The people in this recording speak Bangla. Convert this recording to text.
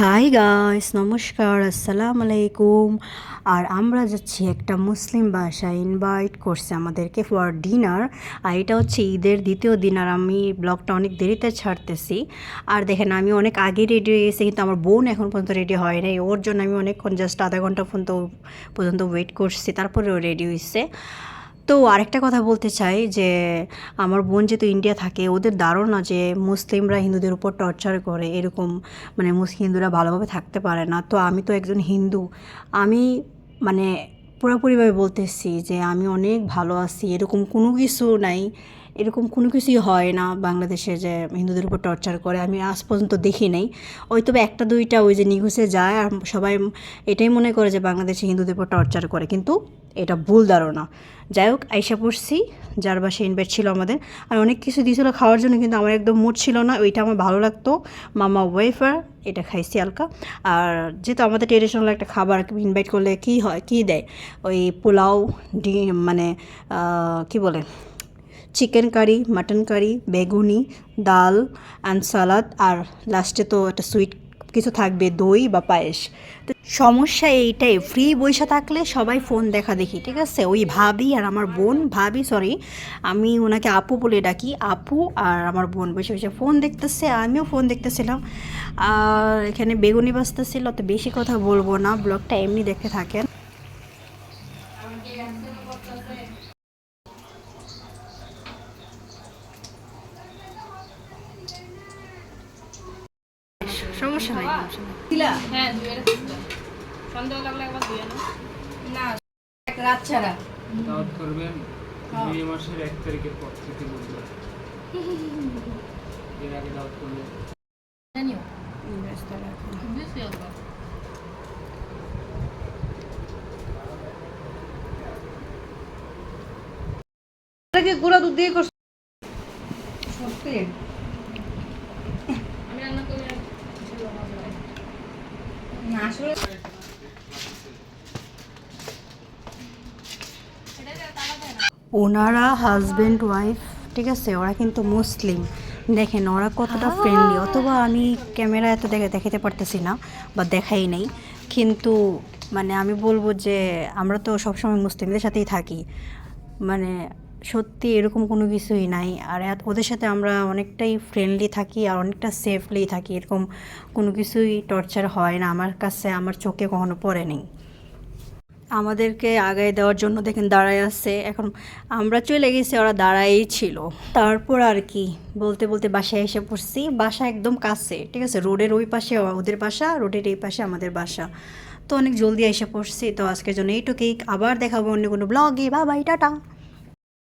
হাই গাইস নমস্কার, আসসালামু আলাইকুম। আর আমরা যাচ্ছি একটা মুসলিম বাসায় ইনভাইট করছে আমাদেরকে ফর ডিনার আর এটা হচ্ছে ঈদের দ্বিতীয় দিন আর আমি ব্লগটা অনেক দেরিতে ছাড়তেছি। আর দেখেন, আমি অনেক আগে রেডি হয়ে গেছি, কিন্তু আমার বোন এখন পর্যন্ত রেডি হয় নাই। ওর জন্য আমি অনেকক্ষণ জাস্ট আধা ঘণ্টা পর্যন্ত পর্যন্ত ওয়েট করছি তারপরে ও রেডি হয়েছে তো আরেকটা কথা বলতে চাই যে, আমার বোন যেহেতু ইন্ডিয়া থাকে, ওদের ধারণা যে মুসলিমরা হিন্দুদের উপর টর্চার করে, এরকম মানে মুসলিম হিন্দুরা ভালোভাবে থাকতে পারে না। তো আমি তো একজন হিন্দু। আমি মানে পুরোপুরিভাবে বলতেছি যে, আমি অনেক ভালো আছি, এরকম কোনো কিছু নাই, এরকম কোনো কিছুই হয় না বাংলাদেশে যে হিন্দুদের উপর টর্চার করে। আমি আজ পর্যন্ত দেখি নাই। ওই তবে একটা, দুইটা ওই যে নিঘুষে যায়, আর সবাই এটাই মনে করে যে বাংলাদেশে হিন্দুদের উপর টর্চার করে। কিন্তু এটা ভুল ধারণা। যাই হোক, আইসা পড়ছি, যার বাসে ইনভাইট ছিল আমাদের। আর অনেক কিছু দিয়েছিলো খাওয়ার জন্য, কিন্তু আমার একদম মুড ছিল না, ওইটা আমার ভালো লাগতো। মামা ওয়েফার এটা খাইছি হালকা। আর যেহেতু আমাদের ট্রেডিশনাল একটা খাবার ইনভাইট করলে কী হয়, কী দেয়? ওই পোলাও, ডিম মানে কী বলে? চিকেন কারি মাটন কারি বেগুনি, ডাল অ্যান্ড সালাদ আর লাস্টে তো একটা সুইট কিছু থাকবে দই বা পায়েস। তো সমস্যা এইটাই ফ্রি বৈশা থাকলে সবাই ফোন দেখা দেখি, ঠিক আছে? ওই ভাবি আর আমার বোন, ভাবি সরি আমি ওনাকে আপু বলে ডাকি, আপু আর আমার বোন বসে বসে ফোন দেখতেছে, আমিও ফোন দেখতেছিলাম। আর এখানে বেগুনি বাজতেছিল তো বেশি কথা বলব না ব্লগটা এমনি দেখতে থাকেন। সমস্যা নাই হ্যাঁ সন্দেহ লাগলে একবার দুয়ে না না রাত ছাড়া। দাওয়াত করবেন মে মাসের এক তারিখের পর থেকে বুঝবেন এর আগে দাওয়াত করলে। জানিও। বেশি হবে এটাকে গুঁড়া দুধ দিয়ে করছ? সত্যি আমি রান্না করি আর ওনারা হাজব্যান্ড ওয়াইফ ঠিক আছে, ওরা কিন্তু মুসলিম। দেখেন, ওরা কতটা ফ্রেন্ডলি অথবা আমি ক্যামেরা এত দেখে দেখাতে পারতেছি না বা দেখাই নেই। কিন্তু মানে আমি বলব যে, আমরা তো সবসময় মুসলিমদের সাথেই থাকি। মানে সত্যি এরকম কোনো কিছুই নাই। আর ওদের সাথে আমরা অনেকটাই ফ্রেন্ডলি থাকি আর অনেকটা সেফলি থাকি। এরকম কোনো কিছুই টর্চার হয় না। আমার কাছে, আমার চোখে কখনো পড়েনি আমাদেরকে আগায় দেওয়ার জন্য দেখেন দাঁড়ায় আছে। এখন আমরা চলে গেছি, ওরা দাঁড়াই ছিল। তারপর আর কি, বলতে বলতে বাসায় এসে পড়ছি। বাসা একদম কাছে, ঠিক আছে? রোডের ওই পাশে, ওদের বাসা, রোডের এই পাশে আমাদের বাসা। তো অনেক জলদি এসে পড়ছি। তো আজকের জন্য এইটুকুই। আবার দেখাবো অন্য কোনো ব্লগে বা বাই টাটা!